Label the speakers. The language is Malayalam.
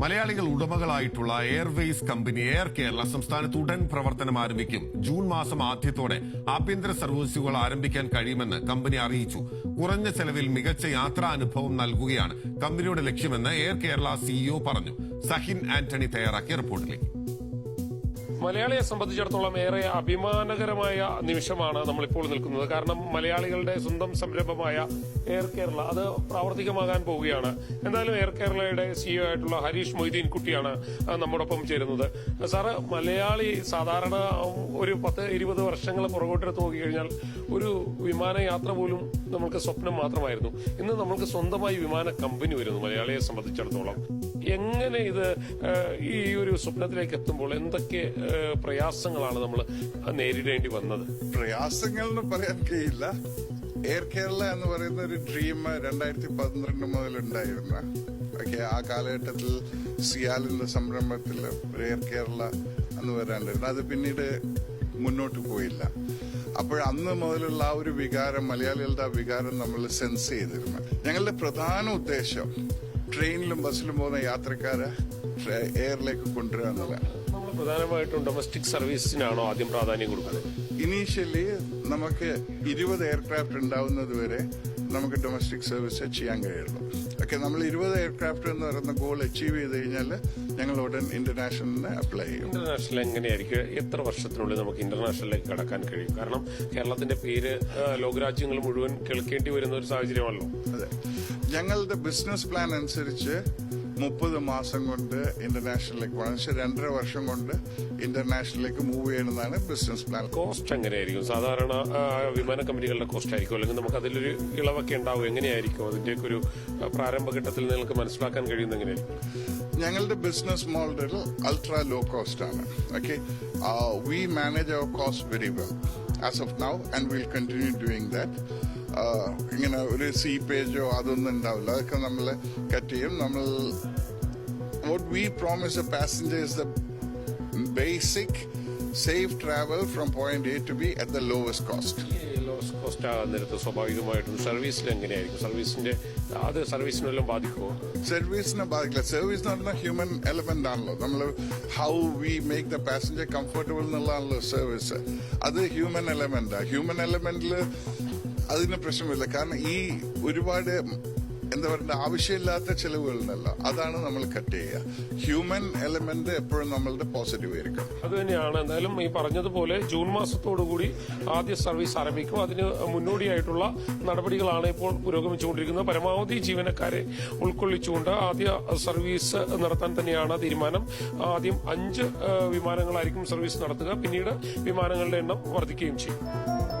Speaker 1: മലയാളികൾ ഉടമകളായിട്ടുള്ള എയർവേസ് കമ്പനി എയർ കേരള സംസ്ഥാനത്ത് ഉടൻ പ്രവർത്തനം ആരംഭിക്കും. ജൂൺ മാസം ആദ്യത്തോടെ ആഭ്യന്തര സർവീസുകൾ ആരംഭിക്കാൻ കഴിയുമെന്ന് കമ്പനി അറിയിച്ചു. കുറഞ്ഞ ചെലവിൽ മികച്ച യാത്രാ അനുഭവം നൽകുകയാണ് കമ്പനിയുടെ ലക്ഷ്യമെന്ന് എയർ കേരള സിഇഒ പറഞ്ഞു. സഹിൻ ആന്റണി തയ്യാറാക്കിയ റിപ്പോർട്ടിലേക്ക്.
Speaker 2: മലയാളിയെ സംബന്ധിച്ചിടത്തോളം ഏറെ അഭിമാനകരമായ നിമിഷമാണ് നമ്മളിപ്പോൾ നിൽക്കുന്നത്. കാരണം മലയാളികളുടെ സ്വന്തം സംരംഭമായ എയർ കേരള അത് പ്രാവർത്തികമാകാൻ പോവുകയാണ്. എന്തായാലും എയർ കേരളയുടെ സിഇഒ ആയിട്ടുള്ള ഹരീഷ് മൊയ്തീൻ കുട്ടിയാണ് നമ്മോടൊപ്പം ചേരുന്നത്. സാറ് മലയാളി സാധാരണ ഒരു പത്ത് ഇരുപത് വർഷങ്ങൾ പുറകോട്ടെടുത്ത് നോക്കിക്കഴിഞ്ഞാൽ ഒരു വിമാനയാത്ര പോലും നമുക്ക് സ്വപ്നം മാത്രമായിരുന്നു. ഇന്ന് നമുക്ക് സ്വന്തമായി വിമാന കമ്പനി വരുന്നു മലയാളിയെ സംബന്ധിച്ചിടത്തോളം. എങ്ങനെ ഇത് ഈ ഒരു സ്വപ്നത്തിലേക്ക് എത്തുമ്പോൾ എന്തൊക്കെ പ്രയാസങ്ങളാണ് നമ്മൾ നേരിടേണ്ടി വന്നത്?
Speaker 3: പ്രയാസങ്ങൾ എന്ന് പറയാൻ കഴിയില്ല. എയർ കേരള എന്ന് പറയുന്ന ഒരു ഡ്രീം രണ്ടായിരത്തി പന്ത്രണ്ട് മുതൽ ഉണ്ടായിരുന്ന ഓക്കെ ആ കാലഘട്ടത്തിൽ സിയാലിന്റെ സംരംഭത്തിൽ എയർ കേരള എന്ന് വരാണ്ടായിരുന്നു. അത് പിന്നീട് മുന്നോട്ട് പോയില്ല. അപ്പോൾ അന്ന് മുതലുള്ള ആ ഒരു വികാരം മലയാളികളുടെ ആ വികാരം നമ്മൾ സെൻസ് ചെയ്തിരുന്നു. ഞങ്ങളുടെ പ്രധാന ഉദ്ദേശം ട്രെയിനിലും ബസ്സിലും പോകുന്ന യാത്രക്കാരെ എയറിലേക്ക് കൊണ്ടുവരിക എന്നുള്ളതാണ്.
Speaker 2: പ്രധാനമായിട്ടും ഡൊമസ്റ്റിക് സർവീസിനാണോ ആദ്യം പ്രാധാന്യം കൊടുക്കുന്നത്?
Speaker 3: ഇനീഷ്യലി നമുക്ക് ഇരുപത് എയർക്രാഫ്റ്റ് ഉണ്ടാവുന്നത് വരെ നമുക്ക് ഡൊമസ്റ്റിക് സർവീസ് ചെയ്യാൻ കഴിയുള്ളൂ. ഓക്കെ നമ്മൾ ഇരുപത് എയർക്രാഫ്റ്റ് എന്ന് പറയുന്ന ഗോൾ അച്ചീവ് ചെയ്ത് കഴിഞ്ഞാൽ ഞങ്ങൾ ഉടൻ ഇന്റർനാഷണലിന് അപ്ലൈ ചെയ്യും.
Speaker 2: ഇന്റർനാഷണൽ എങ്ങനെയായിരിക്കും? എത്ര വർഷത്തിനുള്ളിൽ നമുക്ക് ഇന്റർനാഷണലിലേക്ക് കടക്കാൻ കഴിയും? കാരണം കേരളത്തിന്റെ പേര് ലോകരാജ്യങ്ങൾ മുഴുവൻ കേൾക്കേണ്ടി വരുന്ന ഒരു സാഹചര്യമാണല്ലോ.
Speaker 3: അതെ. ഞങ്ങളുടെ ബിസിനസ് പ്ലാൻ അനുസരിച്ച് മുപ്പത് മാസം കൊണ്ട് ഇന്റർനാഷണലിലേക്ക് പോകണം. പക്ഷേ രണ്ടര വർഷം കൊണ്ട് ഇന്റർനാഷണലിലേക്ക് മൂവ് ചെയ്യണമെന്നാണ് ബിസിനസ് പ്ലാൻ
Speaker 2: കോസ്റ്റ് എങ്ങനെയായിരിക്കും? സാധാരണ വിമാന കമ്പനികളുടെ കോസ്റ്റ് ആയിരിക്കും. അല്ലെങ്കിൽ നമുക്ക് അതിലൊരു ഇളവൊക്കെ ഉണ്ടാവും. എങ്ങനെയായിരിക്കും? അതിന്റെയൊക്കെ ഒരു പ്രാരംഭഘട്ടത്തിൽ നിങ്ങൾക്ക് മനസ്സിലാക്കാൻ കഴിയുന്ന എങ്ങനെയായിരിക്കും?
Speaker 3: ഞങ്ങളുടെ business model ultra low cost ആണ്. Okay we manage our cost very well as of now and will continue doing that ഇങ്ങനെ ഒരു സീ പേജോ അതൊന്നും ഉണ്ടാവില്ല. അതൊക്കെ നമ്മൾ കട്ട് ചെയ്യും. നമ്മൾ promise a passenger is the basic safe travel from point A to B at the lowest cost.
Speaker 2: Lowest cost ആകുന്നിടത്ത് സ്വാഭാവികമായിട്ടും സർവീസിൽ എങ്ങനെയായിരിക്കും? സർവീസിന്റെ അത് സർവീസിനെല്ലാം ബാധിക്കുമോ
Speaker 3: സർവീസിനെ ബാധിക്കില്ല. സർവീസ് എന്ന് പറഞ്ഞാൽ ഹ്യൂമൻ എലമെന്റ് ആണല്ലോ. നമ്മൾ how we make the passenger comfortable എന്നുള്ളതാണല്ലോ service അത് ഹ്യൂമൻ എലമെന്റ് ഹ്യൂമൻ എലമെന്റിൽ അതിന് പ്രശ്നമില്ല. കാരണം ഈ ഒരുപാട് എന്താ പറയുക ആവശ്യമില്ലാത്ത ചെലവുകളുണ്ടല്ലോ അതാണ് നമ്മൾ കട്ട് ചെയ്യുക. ഹ്യൂമൻ എലമെന്റ് എപ്പോഴും നമ്മളുടെ പോസിറ്റീവ് ആയിരിക്കും.
Speaker 2: അത് തന്നെയാണ്. എന്തായാലും ഈ പറഞ്ഞതുപോലെ ജൂൺ മാസത്തോടുകൂടി ആദ്യ സർവീസ് ആരംഭിക്കും. അതിന് മുന്നോടിയായിട്ടുള്ള നടപടികളാണ് ഇപ്പോൾ പുരോഗമിച്ചുകൊണ്ടിരിക്കുന്നത്. പരമാവധി ജീവനക്കാരെ ഉൾക്കൊള്ളിച്ചുകൊണ്ട് ആദ്യ സർവീസ് നടത്താൻ തന്നെയാണ് തീരുമാനം. ആദ്യം അഞ്ച് വിമാനങ്ങളായിരിക്കും സർവീസ് നടത്തുക. പിന്നീട് വിമാനങ്ങളുടെ എണ്ണം വർദ്ധിക്കുകയും ചെയ്യും.